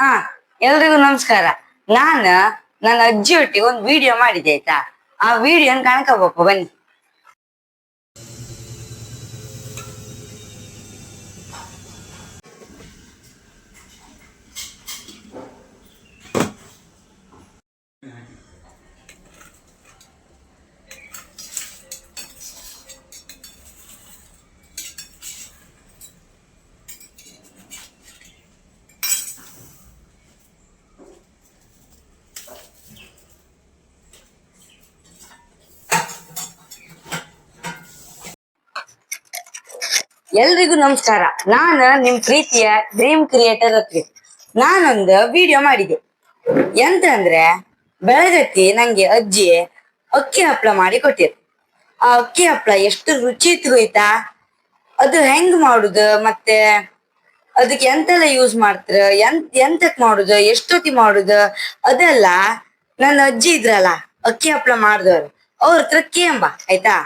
ಹಾ, ಎಲ್ರಿಗೂ ನಮಸ್ಕಾರ. ನಾನು ನನ್ನ ಅಜ್ಜಿ ಒಟ್ಟಿಗೆ ಒಂದು ವಿಡಿಯೋ ಮಾಡಿದೆ ಆಯ್ತಾ? ಆ ವಿಡಿಯೋನ್ ಕಾಣ್ಕೋಬೇಕು ಬನ್ನಿ. ಎಲ್ರಿಗೂ ನಮಸ್ಕಾರ. ನಾನು ನಿಮ್ ಪ್ರೀತಿಯ ಡ್ರೀಮ್ ಕ್ರಿಯೇಟರ್ ಹತ್ರಿ ನಾನೊಂದು ವಿಡಿಯೋ ಮಾಡಿದೆ. ಎಂತ ಅಂದ್ರೆ ಬೆಳಗತ್ತಿ ನಂಗೆ ಅಜ್ಜಿ ಅಕ್ಕಿ ಹಪ್ಪಳ ಮಾಡಿ ಕೊಟ್ಟಿರು ಆ ಅಕ್ಕಿ ಹಪ್ಪಳ ಎಷ್ಟು ರುಚಿ ಇತ್ತು ಅದು ಹೆಂಗ್ ಮಾಡುದು ಮತ್ತೆ ಅದಕ್ಕೆ ಎಂತೆಲ್ಲ ಯೂಸ್ ಮಾಡ್ತಾರ? ಎಂತ, ಎಂತಕ್ ಮಾಡುದು? ಎಷ್ಟೊತ್ತಿ ಮಾಡುದು? ಅದೆಲ್ಲ ನನ್ನ ಅಜ್ಜಿ ಇದ್ರಲ್ಲ, ಅಕ್ಕಿ ಹಪ್ಪಳ ಮಾಡಿದವ್ರು. ಅವ್ರ ಹತ್ರ ಕೇಂಬ, ಆಯ್ತಾ?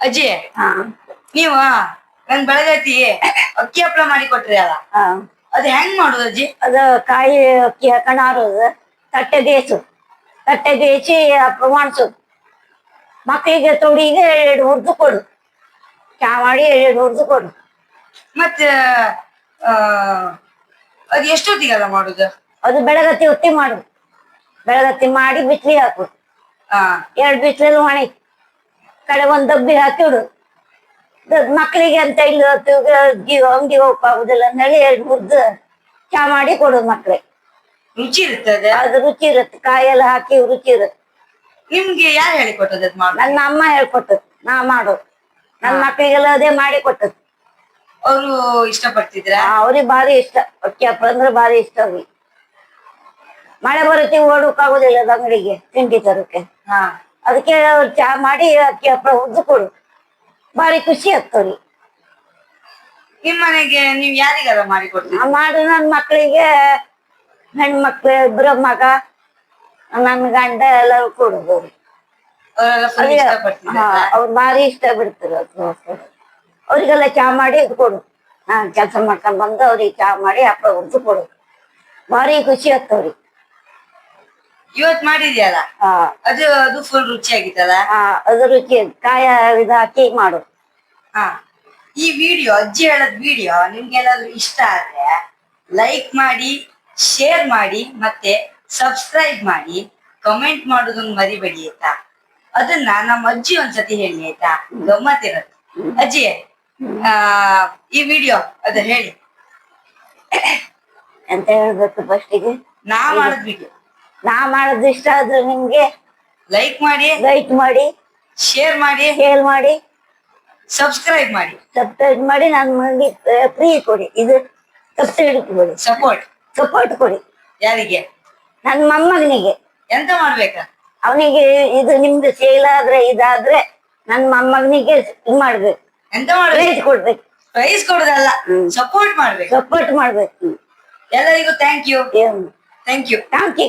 ಅಜ್ಜಿ ಹಾ. ನೀವು ನನ್ ಬೆಳಗತಿ ಅಕ್ಕಿ ಹಪ್ಪಳ ಮಾಡಿ ಕೊಟ್ರಿ ಅಲ್ಲ? ಹಾ. ಅದ್ ಹೆಂಗ್ ಮಾಡುದು ಅಜ್ಜಿ? ಅದು ಕಾಯಿ ಅಕ್ಕಿ ಹಾಕೊಂಡು ಆರೋದು ತಟ್ಟೆ ಬೇಯಿಸು. ತಟ್ಟೆ ಬೇಯಿಸಿ ಹಪ್ಪ ಮಾಡಿಸೋದು ಮಕ್ಕಳಿಗೆ ತೊಡಿಗೆ ಎರಡು ಹುರಿದು ಕೊಡು. ಚಾ ಮಾಡಿ ಎರಡು ಹುರಿದು ಕೊಡು. ಮತ್ತ ಅದು ಎಷ್ಟೊತ್ತಿಗೆ ಎಷ್ಟೊತ್ತಿಗೆಲ್ಲ ಮಾಡುದು? ಅದು ಬೆಳಗತ್ತಿ ಹೊತ್ತಿ ಮಾಡು. ಬೆಳಗತ್ತಿ ಮಾಡಿ ಬಿಸಿಲಿ ಹಾಕು. ಎರಡು ಬಿಸಿಲಲ್ಲಿ ಒಣಗಿ. ಕಡೆ ಒಂದ್ ಡಬ್ಬಿ ಹಾಕಿಡು ಮಕ್ಕಳಿಗೆ ಅಂತ ಇಲ್ಲಿ ಅಂಗಡಿ ಹೋಗಕ್ಕಾಗುದಿಲ್ಲ ಹೇಳಿ ಎರಡು ಮುದ್ದು ಚಾ ಮಾಡಿ ಕೊಡು ಮಕ್ಳಿಗೆ ರುಚಿ ಇರ್ತದೆ? ಅದು ರುಚಿ ಇರುತ್ತೆ. ಕಾಯೆಲ್ಲ ಹಾಕಿ ರುಚಿ ಇರುತ್ತೆ. ನಿಮ್ಗೆ ಯಾರು ಹೇಳಿ ಕೊಟ್ಟದ್ ನನ್ನ ಅಮ್ಮ ಹೇಳ್ಕೊಟ್ಟದ್. ನಾ ಮಾಡೋದು. ನನ್ನ ಮಕ್ಕಳಿಗೆಲ್ಲ ಅದೇ ಮಾಡಿ ಕೊಟ್ಟದ್ದು ಅವರು ಇಷ್ಟಪಡ್ತಿದ್ರ? ಅವ್ರಿಗೆ ಭಾರಿ ಇಷ್ಟ. ಅಕ್ಕಿ ಹಪ್ಪಳ ಅಂದ್ರೆ ಭಾರಿ ಇಷ್ಟ ಅವ್ರಿಗೆ. ಮಳೆ ಬರುತ್ತೆ ಓಡೋಕ್ಕಾಗೋದಿಲ್ಲ ಅದು ಅಂಗಡಿಗೆ ತಿಂಡಿ ತರಕ್ಕೆ ಹಾ. ಅದಕ್ಕೆ ಅವ್ರು ಚಾ ಮಾಡಿ ಅಕ್ಕಿ ಹಪ್ಪಳ ಉದ್ದು ಕೊಡು. ಭಾರಿ ಖುಷಿ ಆಗ್ತವ್ರಿ ನಿಮ್ಮನೆಗೆ ನೀವ್ ಯಾರಿಗೆಲ್ಲ ಮಾಡಿ ಕೊಡ್ತೀರಿ ಮಾಡು ನನ್ನ ಮಕ್ಕಳಿಗೆ ಹೆಣ್ಮಕ್ಳು ಇಬ್ಬರ ಮಗ ನನ್ನ ಗಂಡ ಎಲ್ಲರೂ ಕೊಡುದು. ಅವರೆಲ್ಲ ಅವ್ರು ಭಾರಿ ಇಷ್ಟ ಬಿಡ್ತಾರೆ ಅವ್ರಿಗೆಲ್ಲ ಚಾ ಮಾಡಿ ಇದು ಕೊಡು. ನಾನ್ ಕೆಲಸ ಮಾಡ್ಕೊಂಡ್ ಬಂದು ಅವ್ರಿಗೆ ಚಾ ಮಾಡಿ ಹಪ್ಪಳ ಉದ್ದು ಕೊಡು. ಭಾರಿ ಖುಷಿ ಆಗ್ತವ್ರಿ ಇವತ್ ಮಾಡಿದ್ಯಲ್ಲ? ಹಾ. ಅದು ಅದು ಫುಲ್ ರುಚಿ ಆಗಿತ್ತಲ್ಲ ಹಾ ಅದು ರುಚಿ ಕಾಯ ಇದು ಹಾಕಿ ಮಾಡು. ಹಾ. ಈ ವಿಡಿಯೋ ಅಜ್ಜಿ ಹೇಳದ್ ವಿಡಿಯೋ ನಿಮ್ಗೆಲ್ಲಾದ್ರೂ ಇಷ್ಟ ಆದ್ರೆ ಲೈಕ್ ಮಾಡಿ ಶೇರ್ ಮಾಡಿ ಮತ್ತೆ ಸಬ್ಸ್ಕ್ರೈಬ್ ಮಾಡಿ ಕಮೆಂಟ್ ಮಾಡೋದನ್ನ ಮರಿಬೇಡಿ ಆಯ್ತಾ? ಅದನ್ನ ನಮ್ಮ ಅಜ್ಜಿ ಒಂದ್ಸತಿ ಹೇಳಿ ಆಯ್ತಾ? ಗಮ್ಮತ್ತಿರತ್ತೆ. ಅಜ್ಜಿ ಆ ಈ ವಿಡಿಯೋ ಅದು ಹೇಳಿ. ಅಂತ ಹೇಳ್ಬೇಕು ಫಸ್ಟಿಗೆ ನಾ ಮಾಡಿದ್ ವಿಡಿಯೋ ನಾ ಮಾಡೋದು ಇಷ್ಟ ಆದ್ರೆ ನಿಮ್ಗೆ ಲೈಕ್ ಮಾಡಿ ಲೈಕ್ ಮಾಡಿ ಶೇರ್ ಮಾಡಿ ಶೇರ್ ಮಾಡಿ ಸಬ್ಸ್ಕ್ರೈಬ್ ಮಾಡಿ. ಸಬ್ಸ್ಕ್ರೈಬ್ ಮಾಡಿ ನಾನು ಮನೆಗೆ ಫ್ರೀ ಕೊಡಿ. ಇದು ಸಬ್ಸಿಡಿ ಕೊಡಿ. ಸಪೋರ್ಟ್ ಸಪೋರ್ಟ್ ಕೊಡಿ. ಯಾರಿಗೆ? ನನ್ನ ಮೊಮ್ಮಗನಿಗೆ. ಎಂತ ಮಾಡ್ಬೇಕಾ? ಅವನಿಗೆ ಇದು ನಿಮ್ದು ಸೇಲ್ ಆದ್ರೆ ಇದಾದ್ರೆ ನನ್ನ ಮೊಮ್ಮಗನಿಗೆ ಇದು ಮಾಡ್ಬೇಕು. ಎಂತ ಮಾಡ್ಬೇಕು? ಕೊಡ್ಬೇಕು. ಪ್ರೈಸ್ ಕೊಡೋದಲ್ಲ ಸಪೋರ್ಟ್ ಮಾಡ್ಬೇಕು. ಸಪೋರ್ಟ್ ಮಾಡ್ಬೇಕು. ಎಲ್ಲರಿಗೂ thank you thank you thank you